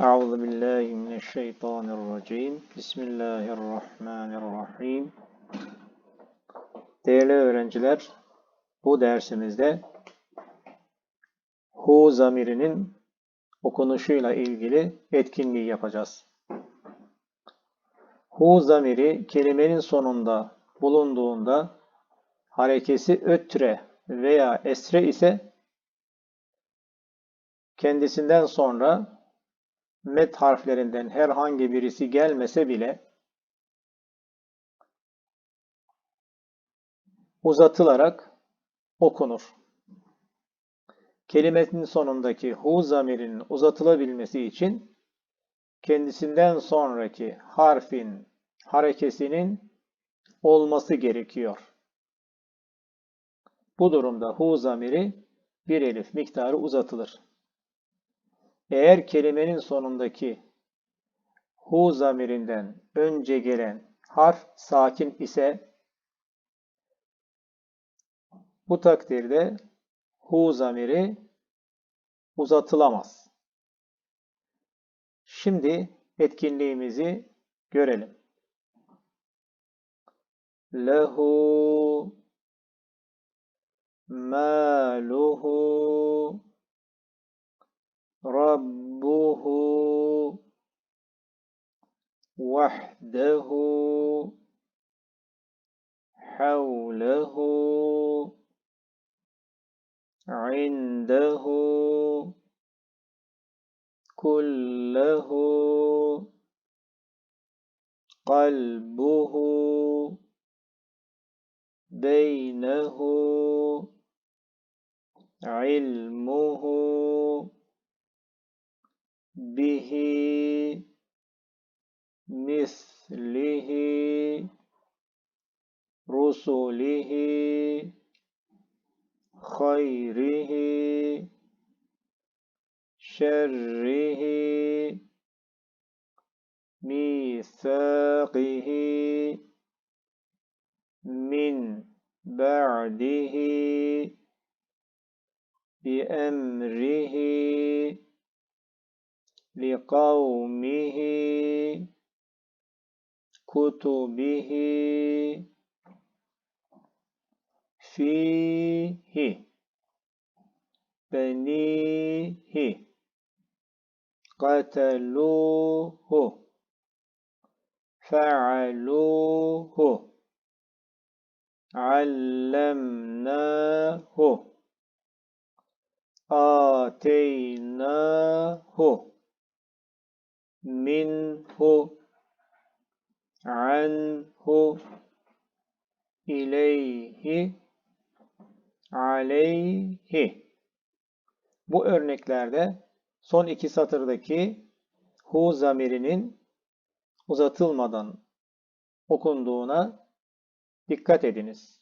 أعوذ بالله من الشيطان الرجيم بسم الله الرحمن الرحيم Değerli öğrenciler, bu dersimizde hu zamirinin okunuşuyla ilgili etkinliği yapacağız. Hu zamiri kelimenin sonunda bulunduğunda harekesi ötre veya esre ise kendisinden sonra met harflerinden herhangi birisi gelmese bile uzatılarak okunur. Kelimenin sonundaki hu zamirinin uzatılabilmesi için kendisinden sonraki harfin harekesinin olması gerekiyor. Bu durumda hu zamiri bir elif miktarı uzatılır. Eğer kelimenin sonundaki hu zamirinden önce gelen harf sakin ise bu takdirde hu zamiri uzatılamaz. Şimdi etkinliğimizi görelim. Lehu maluhu ربه وحده حوله عنده كله قلبه بينه علمه به مثله رسله خيره شره ميثاقه من بعده بأمره لقومه كتبه فيه بنيه قتلوه فعلوه علمناه آتيناه. Minhu anhu ileyhi aleyhi bu örneklerde son iki satırdaki hu zamirinin uzatılmadan okunduğuna dikkat ediniz.